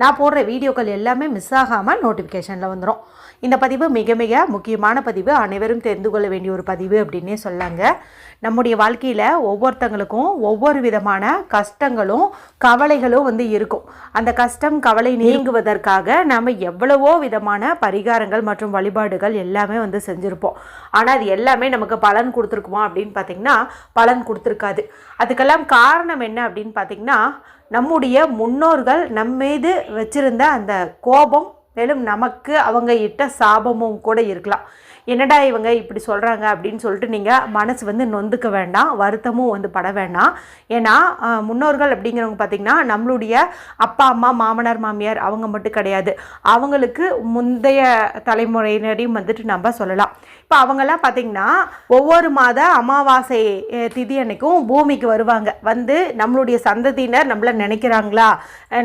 நான் போடுற வீடியோக்கள் எல்லாமே மிஸ் ஆகாமல் நோட்டிஃபிகேஷனில் வந்துடும் இந்த பதிவு மிக மிக முக்கியமான பதிவு. அனைவரும் தெரிந்து கொள்ள வேண்டிய ஒரு பதிவு அப்படின்னே சொல்லாங்க. நம்முடைய வாழ்க்கையில் ஒவ்வொருத்தங்களுக்கும் ஒவ்வொரு விதமான கஷ்டங்களும் கவலைகளும் வந்து இருக்கும். அந்த கஷ்டம் கவலை நீங்குவதற்காக நாம் எவ்வளவோ விதமான பரிகாரங்கள் மற்றும் வழிபாடுகள் எல்லாமே வந்து செஞ்சுருப்போம். ஆனால் அது எல்லாமே நமக்கு பலன் கொடுத்துருக்குமா அப்படின்னு பார்த்திங்கன்னா பலன் கொடுத்துருக்காது. அதுக்கெல்லாம் காரணம் என்ன அப்படின்னு பார்த்திங்கன்னா நம்முடைய முன்னோர்கள் நம்மீது வச்சிருந்த அந்த கோபம் மேலும் நமக்கு அவங்க இட்ட சாபமும் கூட இருக்கலாம். என்னடா இவங்க இப்படி சொல்கிறாங்க அப்படின்னு சொல்லிட்டு நீங்கள் மனசு வந்து நொந்துக்க வேண்டாம் வருத்தமும் வந்து பட வேண்டாம். ஏன்னா முன்னோர்கள் அப்படிங்கிறவங்க பார்த்திங்கன்னா நம்மளுடைய அப்பா அம்மா மாமனார் மாமியார் அவங்க மட்டும் கிடையாது. அவங்களுக்கு முந்தைய தலைமுறையினரையும் வந்துட்டு நம்ம சொல்லலாம். இப்போ அவங்கெல்லாம் பார்த்திங்கன்னா ஒவ்வொரு மாத அமாவாசை திதி அன்னைக்கும் பூமிக்கு வருவாங்க. வந்து நம்மளுடைய சந்ததியினர் நம்மளை நினைக்கிறாங்களா?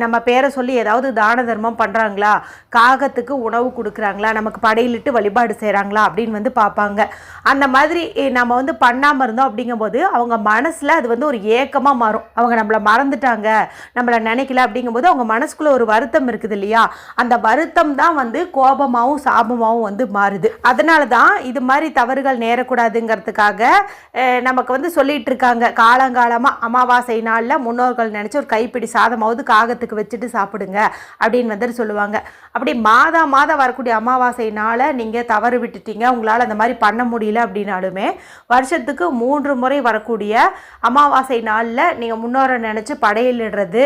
நம்ம பேரை சொல்லி ஏதாவது தான தர்மம் பண்ணுறாங்களா காகத்துக்கு உணவு கொடுக்குறாங்களா? நமக்கு படையிலிட்டு வழிபாடு செய்கிறாங்களா அப்படின்னு வந்து பார்ப்பாங்க. அந்த மாதிரி நம்ம வந்து பண்ணாமல் இருந்தோம் அப்படிங்கும்போது அவங்க மனசில் அது வந்து ஒரு ஏக்கமாக மாறும். அவங்க நம்மளை மறந்துட்டாங்க நம்மளை நினைக்கல அப்படிங்கும்போது அவங்க மனசுக்குள்ளே ஒரு வருத்தம் இருக்குது இல்லையா? அந்த வருத்தம் தான் வந்து கோபமாகவும் சாபமாகவும் வந்து மாறுது. அதனால தான் இது மாதிரி தவறுகள் நேரக்கூடாதுங்கிறதுக்காக நமக்கு வந்து சொல்லிகிட்டு இருக்காங்க. காலங்காலமாக அமாவாசை நாளில் முன்னோர்கள் நினச்சி ஒரு கைப்பிடி சாதமாவது காகத்துக்கு வச்சுட்டு சாப்பிடுங்க அப்படின்னு வந்துட்டு சொல்லுவாங்க. அப்படி மாதா மாதம் வரக்கூடிய அமாவாசை நாளை நீங்கள் தவறு விட்டுட்டீங்க. உங்களால் அந்த மாதிரி பண்ண முடியல அப்படின்னாலுமே வருஷத்துக்கு மூன்று முறை வரக்கூடிய அமாவாசை நாளில் நீங்கள் முன்னோரை நினச்சி படையிலிடுறது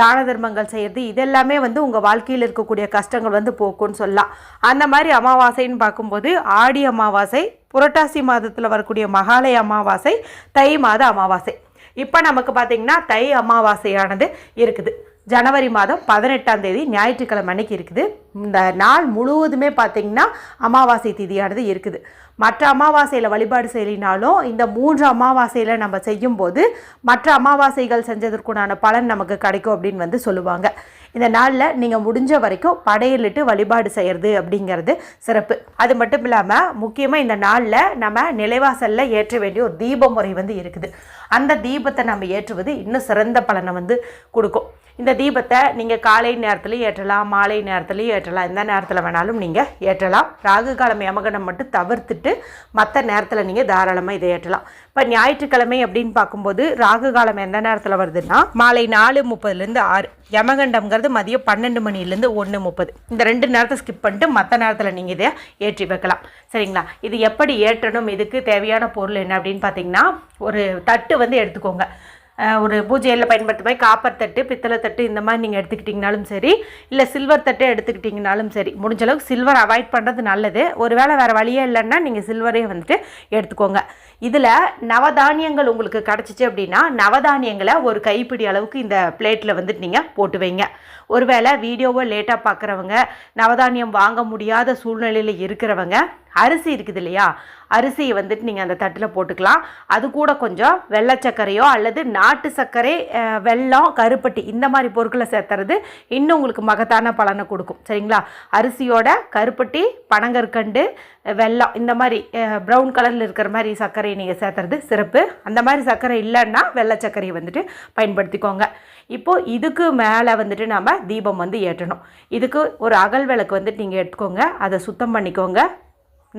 தான தர்மங்கள் செய்கிறது இதெல்லாமே வந்து உங்கள் வாழ்க்கையில் இருக்கக்கூடிய கஷ்டங்கள் வந்து போக்கும்னு சொல்லலாம். அந்த மாதிரி அமாவாசைன்னு பார்க்கும்போது ஆடி அமாவாசை புரட்டாசி மாதத்தில் வரக்கூடிய மகாலய அமாவாசை தை மாத அமாவாசை. இப்போ நமக்கு பார்த்திங்கன்னா தை அமாவாசையானது இருக்குது. ஜனவரி மாதம் பதினெட்டாம் தேதி ஞாயிற்றுக்கிழமை அன்னைக்கு இருக்குது. இந்த நாள் முழுவதுமே பார்த்திங்கன்னா அமாவாசை திதியானது இருக்குது. மற்ற அமாவாசையில் வழிபாடு செய்யலினாலும் இந்த மூன்று அமாவாசையில் நம்ம செய்யும்போது மற்ற அமாவாசைகள் செஞ்சதற்குண்டான பலன் நமக்கு கிடைக்கும் அப்படின்னு வந்து சொல்லுவாங்க. இந்த நாளில் நீங்கள் முடிஞ்ச வரைக்கும் படையலிட்டு வழிபாடு செய்கிறது அப்படிங்கிறது சிறப்பு. அது மட்டும் இல்லாமல் முக்கியமாக இந்த நாளில் நம்ம நிலைவாசலில் ஏற்ற வேண்டிய ஒரு தீப முறை வந்து இருக்குது. அந்த தீபத்தை நம்ம ஏற்றுவது இன்னும் சிறந்த பலனை வந்து கொடுக்கும். இந்த தீபத்தை நீங்கள் காலை நேரத்துலையும் ஏற்றலாம் மாலை நேரத்துலையும் ஏற்றலாம். எந்த நேரத்தில் வேணாலும் நீங்கள் ஏற்றலாம். ராகு காலம் யமகண்டம் மட்டும் தவிர்த்துட்டு மற்ற நேரத்தில் நீங்கள் தாராளமாக இதை ஏற்றலாம். இப்போ ஞாயிற்றுக்கிழமை அப்படின்னு பார்க்கும்போது ராகு காலம் எந்த நேரத்தில் வருதுன்னா மாலை நாலு முப்பதுலேருந்து ஆறு. யமகண்டம்ங்கிறது மதியம் பன்னெண்டு மணிலேருந்து ஒன்று முப்பது. இந்த ரெண்டு நேரத்தை ஸ்கிப் பண்ணிட்டு மற்ற நேரத்தில் நீங்கள் இதை ஏற்றி வைக்கலாம். சரிங்களா? இது எப்படி ஏற்றணும்? இதுக்கு தேவையான பொருள் என்ன அப்படின்னு பார்த்தீங்கன்னா ஒரு தட்டு வந்து எடுத்துக்கோங்க. ஒரு பூஜையில் பயன்படுத்தும் மாதிரி காப்பர் தட்டு பித்தளை தட்டு இந்த மாதிரி நீங்கள் எடுத்துக்கிட்டிங்கனாலும் சரி இல்லை சில்வர் தட்டு எடுத்துக்கிட்டிங்கனாலும் சரி முடிஞ்ச அளவுக்கு சில்வர் அவாய்ட் பண்ணுறது நல்லது. ஒருவேளை வேறு வழியே இல்லைன்னா நீங்கள் சில்வரே வந்துட்டு எடுத்துக்கோங்க. இதில் நவதானியங்கள் உங்களுக்கு கிடச்சிச்சு அப்படின்னா நவதானியங்களை ஒரு கைப்பிடி அளவுக்கு இந்த பிளேட்டில் வந்துட்டு நீங்கள் போட்டு வைங்க. ஒருவேளை வீடியோவை லேட்டாக பார்க்குறவங்க நவதானியம் வாங்க முடியாத சூழ்நிலையில் இருக்கிறவங்க அரிசி இருக்குது இல்லையா? அரிசியை வந்துட்டு நீங்கள் அந்த தட்டில் போட்டுக்கலாம். அது கூட கொஞ்சம் வெள்ளை சர்க்கரையோ அல்லது நாட்டு சர்க்கரை வெள்ளம் வெல்லம் கருப்பட்டி இந்த மாதிரி பொருட்களை சேர்த்துறது இன்னும் உங்களுக்கு மகத்தான பலனை கொடுக்கும். சரிங்களா? அரிசியோட கருப்பட்டி பனங்கற்கண்டு வெல்லம் இந்த மாதிரி ப்ரௌன் கலரில் இருக்கிற மாதிரி சர்க்கரையை நீங்கள் சேர்த்துறது சிறப்பு. அந்த மாதிரி சர்க்கரை இல்லைன்னா வெள்ளை சர்க்கரையை வந்துட்டு பயன்படுத்திக்கோங்க. இப்போது இதுக்கு மேலே வந்துட்டு நாம் தீபம் வந்து ஏற்றணும். இதுக்கு ஒரு அகல் விளக்கு வந்துட்டு நீங்கள் எடுத்துக்கோங்க. அதை சுத்தம் பண்ணிக்கோங்க.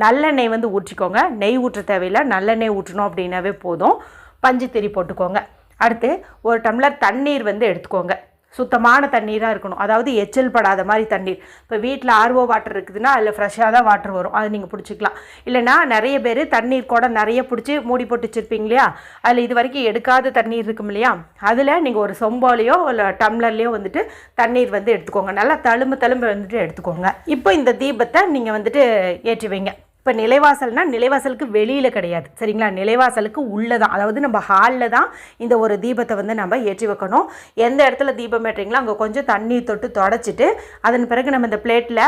நல்லெண்ணெய் வந்து ஊற்றிக்கோங்க. நெய் ஊற்ற தேவையில்லை. நல்லெண்ணெய் ஊற்றணும் அப்படின்னாவே போதும். பஞ்சு திரி போட்டுக்கோங்க. அடுத்து ஒரு டம்ளர் தண்ணீர் வந்து எடுத்துக்கோங்க. சுத்தமான தண்ணீராக இருக்கணும். அதாவது எச்சல் படாத மாதிரி தண்ணீர். இப்போ வீட்டில் ஆர்ஓ வாட்டர் இருக்குதுன்னா அதில் ஃப்ரெஷ்ஷாக தான் வாட்டர் வரும். அது நீங்கள் பிடிச்சிக்கலாம். இல்லைன்னா நிறைய பேர் தண்ணீர் கூட நிறைய பிடிச்சி மூடி போட்டு வச்சுருப்பீங்க இல்லையா? அதில் இது வரைக்கும் எடுக்காத தண்ணீர் இருக்கும் இல்லையா? அதில் நீங்கள் ஒரு சொம்போலையோ இல்லை டம்ளர்லேயோ வந்துட்டு தண்ணீர் வந்து எடுத்துக்கோங்க. நல்லா தழும்பு தழும்பு வந்துட்டு எடுத்துக்கோங்க. இப்போ இந்த தீபத்தை நீங்கள் வந்துட்டு ஏற்றி வைங்க. இப்போ நிலைவாசல்னால் நிலைவாசலுக்கு வெளியில் கிடையாது. சரிங்களா? நிலைவாசலுக்கு உள்ளே தான் அதாவது நம்ம ஹாலில் தான் இந்த ஒரு தீபத்தை வந்து நம்ம ஏற்றி வைக்கணும். எந்த இடத்துல தீபம் ஏற்றுறீங்களோ அங்கே கொஞ்சம் தண்ணி தொட்டு தொடச்சிட்டு அதன் பிறகு நம்ம இந்த பிளேட்டில்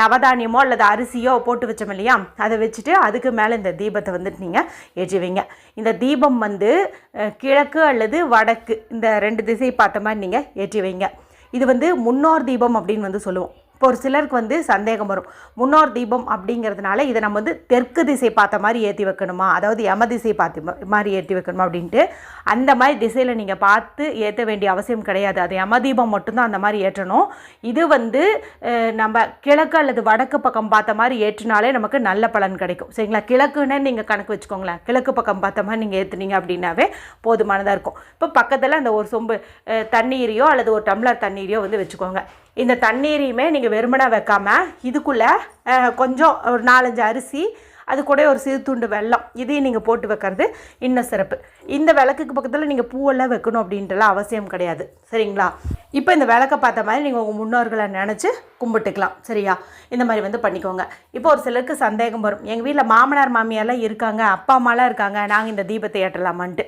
நவதானியமோ அல்லது அரிசியோ போட்டு வச்சோம் இல்லையா? அதை வச்சுட்டு அதுக்கு மேலே இந்த தீபத்தை வந்துட்டு நீங்கள் ஏற்றி வைங்க. இந்த தீபம் வந்து கிழக்கு அல்லது வடக்கு இந்த ரெண்டு திசை பார்த்த மாதிரி நீங்கள் ஏற்றி வைங்க. இது வந்து முன்னோர் தீபம் அப்படின்னு வந்து சொல்லுவோம். இப்போ ஒரு சிலருக்கு வந்து சந்தேகம் வரும். முன்னோர் தீபம் அப்படிங்கிறதுனால இதை நம்ம வந்து தெற்கு திசை பார்த்த மாதிரி ஏற்றி வைக்கணுமா? அதாவது எம திசை பார்த்து மாதிரி ஏற்றி வைக்கணுமா அப்படின்ட்டு அந்த மாதிரி திசையில் நீங்கள் பார்த்து ஏற்ற வேண்டிய அவசியம் கிடையாது. அது எம தீபம் மட்டும்தான் அந்த மாதிரி ஏற்றணும். இது வந்து நம்ம கிழக்கு அல்லது வடக்கு பக்கம் பார்த்த மாதிரி ஏற்றினாலே நமக்கு நல்ல பலன் கிடைக்கும். சரிங்களா? கிழக்குன்னு நீங்கள் கணக்கு வச்சுக்கோங்களேன். கிழக்கு பக்கம் பார்த்த மாதிரி நீங்கள் ஏற்றுனீங்க அப்படின்னாவே போதுமானதாக இருக்கும். இப்போ பக்கத்தில் அந்த ஒரு சொம்பு தண்ணீரையோ அல்லது ஒரு டம்ளர் தண்ணீரையோ வந்து வச்சுக்கோங்க. இந்த தண்ணீரையுமே நீங்கள் வெறுமனா வைக்காமல் இதுக்குள்ளே கொஞ்சம் ஒரு நாலஞ்சு அரிசி அது கூட ஒரு சிறு துண்டு வெல்லம் இதையும் நீங்கள் போட்டு வைக்கிறது இன்னும் சிறப்பு. இந்த விளக்குக்கு பக்கத்தில் நீங்கள் பூவெல்லாம் வைக்கணும் அப்படின்றலாம் அவசியம் கிடையாது. சரிங்களா? இப்போ இந்த விளக்கை பார்த்த மாதிரி நீங்கள் உங்கள் முன்னோர்களை நினச்சி கும்பிட்டுக்கலாம் சரியா? இந்த மாதிரி வந்து பண்ணிக்கோங்க. இப்போ ஒரு சிலருக்கு சந்தேகம் வரும். எங்கள் வீட்டில் மாமனார் மாமியாரெலாம் இருக்காங்க அப்பா அம்மாலாம் இருக்காங்க நாங்கள் இந்த தீபத்தை ஏற்றலாமான்ட்டு.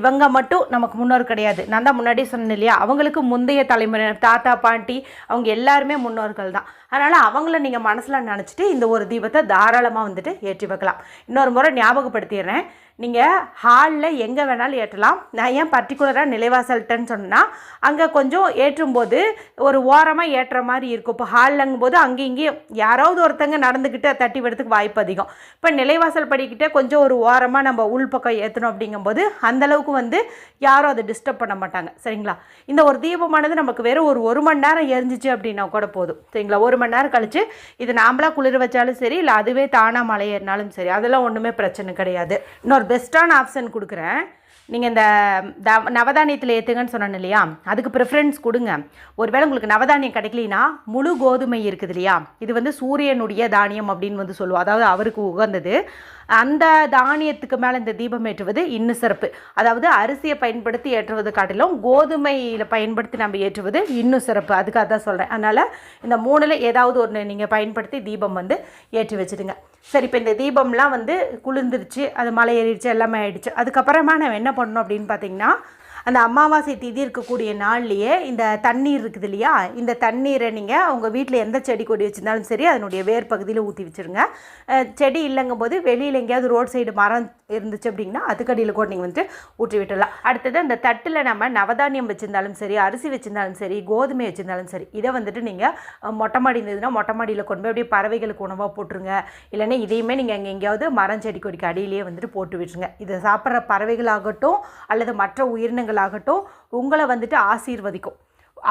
இவங்க மட்டும் நமக்கு முன்னோர் கிடையாது. நான் தான் முன்னாடி சொன்னேன் இல்லையா? அவங்களுக்கு முந்தைய தலைமுறை தாத்தா பாட்டி அவங்க எல்லாருமே முன்னோர்கள் தான். அதனால் அவங்கள நீங்கள் மனசில் நினச்சிட்டு இந்த ஒரு தீபத்தை தாராளமாக வந்துட்டு ஏற்றி வைக்கலாம். இன்னொரு முறை ஞாபகப்படுத்திடுறேன். நீங்கள் ஹாலில் எங்கே வேணாலும் ஏற்றலாம். நான் ஏன் பர்டிகுலராக நிலைவாசல்கிட்டன்னு சொன்னால் அங்கே கொஞ்சம் ஏற்றும்போது ஒரு ஓரமாக ஏற்றுற மாதிரி இருக்கும். இப்போ ஹால்லங்கும் போது அங்கேயும் இங்கேயும் யாராவது ஒருத்தங்க நடந்துக்கிட்டு தட்டி விடுறதுக்கு வாய்ப்பு அதிகம். இப்போ நிலைவாசல் படிக்கிட்டே கொஞ்சம் ஒரு ஓரமாக நம்ம உள்பக்கம் ஏற்றணும் அப்படிங்கும்போது அந்தளவுக்கு வந்து யாரும் அதை டிஸ்டர்ப் பண்ண மாட்டாங்க. சரிங்களா? இந்த ஒரு தீபமானது நமக்கு வெறும் ஒரு ஒரு மணி நேரம் எரிஞ்சிச்சு அப்படின்னா கூட போதும். சரிங்களா? ஒரு மணி நேரம் கழிச்சு இது நாமளாக குளிர் வச்சாலும் சரி இல்லை அதுவே தானாக மலை ஏறினாலும் சரி அதெல்லாம் ஒன்றுமே பிரச்சனை கிடையாது. இன்னொரு பெஸ்ட்டான ஆப்ஷன் கொடுக்குறேன். நீங்கள் இந்த த- நவதானியத்தில் ஏற்றுங்கன்னு சொன்னேன் இல்லையா? அதுக்கு ப்ரிஃபரன்ஸ் கொடுங்க. ஒருவேளை உங்களுக்கு நவதானியம் கிடைக்கலனா முழு கோதுமை இருக்குது இல்லையா? இது வந்து சூரியனுடைய தானியம் அப்படின்னு வந்து சொல்லுவோம். அதாவது அவருக்கு உகந்தது. அந்த தானியத்துக்கு மேலே இந்த தீபம் ஏற்றுவது இன்னும் சிறப்பு. அதாவது அரிசியை பயன்படுத்தி ஏற்றுவது காட்டிலும் கோதுமையில் பயன்படுத்தி நம்ம ஏற்றுவது இன்னும் சிறப்பு. அதுக்காக தான் சொல்கிறேன் அதனால் இந்த மூணில் ஏதாவது ஒன்று நீங்கள் பயன்படுத்தி தீபம் வந்து ஏற்றி வச்சுடுங்க. சரி இப்போ இந்த தீபம்லாம் வந்து குளிர்ந்துருச்சு அது மலை ஏறிடுச்சு எல்லாமே ஆயிடுச்சு. அதுக்கப்புறமா நம்ம என்ன பண்ணணும் அப்படின்னு பார்த்தீங்கன்னா அந்த அமாவாசை திதி இருக்கக்கூடிய நாள்லேயே இந்த தண்ணீர் இருக்குது இல்லையா? இந்த தண்ணீரை நீங்கள் உங்கள் வீட்டில் எந்த செடி கொடி வச்சுருந்தாலும் சரி அதனுடைய வேர் பகுதியில் ஊற்றி வச்சுருங்க. செடி இல்லைங்கும் போது வெளியில் எங்கேயாவது ரோட் சைடு மரம் இருந்துச்சு அப்படின்னா அதுக்கடியில் கூட நீங்கள் வந்து ஊற்றி விட்டுடலாம். அடுத்தது அந்த தட்டில் நம்ம நவதானியம் வச்சுருந்தாலும் சரி அரிசி வச்சுருந்தாலும் சரி கோதுமை வச்சுருந்தாலும் சரி இதை வந்துட்டு நீங்கள் மொட்டை மாடி இருந்ததுன்னா மொட்டை மாடியில் கொண்டு போய் அப்படியே பறவைகளுக்கு உணவாக போட்டுருங்க. இல்லைன்னா இதையுமே நீங்கள் அங்கே எங்கேயாவது மரம் செடி கொடிக்கு அடியிலேயே வந்துட்டு போட்டு விட்டுருங்க. இதை சாப்பிட்ற பறவைகளாகட்டும் அல்லது மற்ற உயிரினங்கள் உயிரினங்களாகட்டும் உங்களை வந்துட்டு ஆசீர்வதிக்கும்.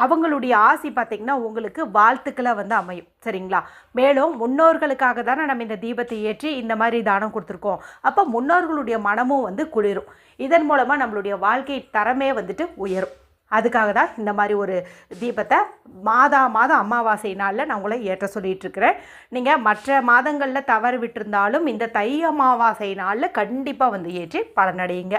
அவங்களுடைய ஆசி பார்த்திங்கன்னா உங்களுக்கு வாழ்த்துக்களை வந்து அமையும். சரிங்களா? மேலும் முன்னோர்களுக்காக தானே நம்ம இந்த தீபத்தை ஏற்றி இந்த மாதிரி தானம் கொடுத்துருக்கோம். அப்போ முன்னோர்களுடைய மனமும் வந்து குளிரும். இதன் மூலமாக நம்மளுடைய வாழ்க்கை தரமே வந்துட்டு உயரும். அதுக்காக தான் இந்த மாதிரி ஒரு தீபத்தை மாதா மாதம் அமாவாசை நாளில் நான் உங்களை ஏற்ற சொல்லிட்டு இருக்கிறேன். நீங்கள் மற்ற மாதங்களில் தவறு விட்டிருந்தாலும் இந்த தை அமாவாசை நாளில் கண்டிப்பாக வந்து ஏற்றி பலனடையுங்க.